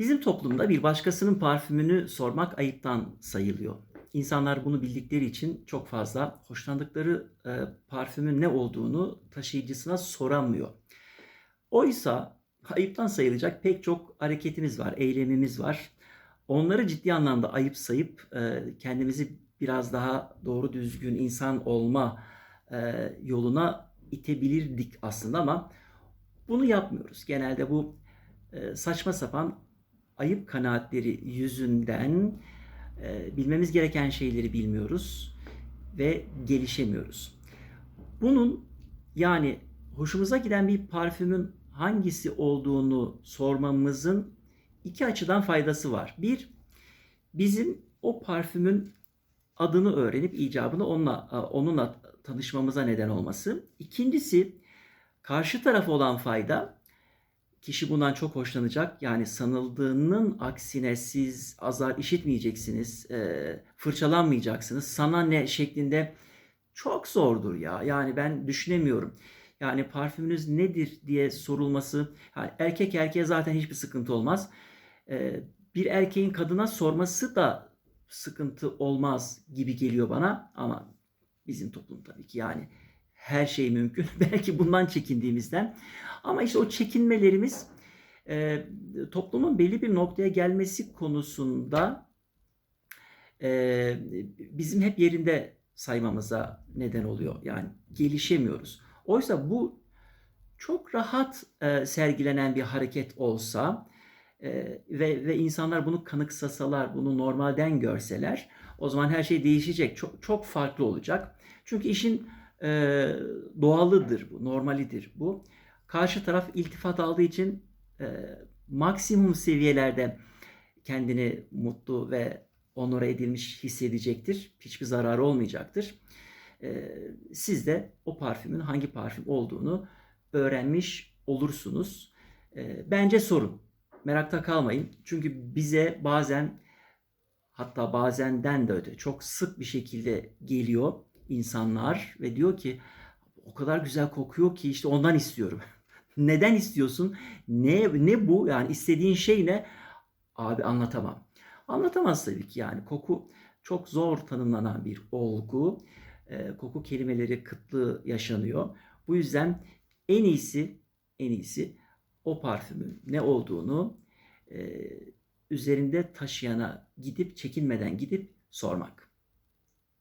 Bizim toplumda bir başkasının parfümünü sormak ayıptan sayılıyor. İnsanlar bunu bildikleri için çok fazla hoşlandıkları e, parfümün ne olduğunu taşıyıcısına soramıyor. Oysa ayıptan sayılacak pek çok hareketimiz var, eylemimiz var. Onları ciddi anlamda ayıp sayıp e, kendimizi biraz daha doğru düzgün insan olma e, yoluna itebilirdik aslında ama bunu yapmıyoruz. Genelde bu e, saçma sapan ayıp kanaatleri yüzünden e, bilmemiz gereken şeyleri bilmiyoruz ve gelişemiyoruz. Bunun yani hoşumuza giden bir parfümün hangisi olduğunu sormamızın iki açıdan faydası var. Bir, bizim o parfümün adını öğrenip icabını onunla, onunla tanışmamıza neden olması. İkincisi, karşı tarafa olan fayda kişi bundan çok hoşlanacak. Yani sanıldığının aksine siz azar işitmeyeceksiniz, e, fırçalanmayacaksınız. Sana ne şeklinde çok zordur ya. Yani ben düşünemiyorum. Yani parfümünüz nedir diye sorulması, yani erkek erkeğe zaten hiçbir sıkıntı olmaz. E, bir erkeğin kadına sorması da sıkıntı olmaz gibi geliyor bana ama bizim toplum tabii ki yani her şey mümkün. Belki bundan çekindiğimizden. Ama işte o çekinmelerimiz e, toplumun belli bir noktaya gelmesi konusunda e, bizim hep yerinde saymamıza neden oluyor. Yani gelişemiyoruz. Oysa bu çok rahat e, sergilenen bir hareket olsa e, ve, ve insanlar bunu kanıksasalar, bunu normalden görseler o zaman her şey değişecek. Çok, çok farklı olacak. Çünkü işin e, doğalıdır bu, normalidir bu. Karşı taraf iltifat aldığı için e, maksimum seviyelerde kendini mutlu ve onore edilmiş hissedecektir. Hiçbir zararı olmayacaktır. E, siz de o parfümün hangi parfüm olduğunu öğrenmiş olursunuz. E, bence sorun. Merakta kalmayın. Çünkü bize bazen hatta bazenden de öte çok sık bir şekilde geliyor insanlar ve diyor ki o kadar güzel kokuyor ki işte ondan istiyorum. Neden istiyorsun? Ne ne bu? Yani istediğin şey ne? Abi anlatamam. Anlatamaz tabii ki yani koku çok zor tanımlanan bir olgu. E, koku kelimeleri kıtlığı yaşanıyor. Bu yüzden en iyisi en iyisi o parfümün ne olduğunu e, üzerinde taşıyana gidip çekinmeden gidip sormak.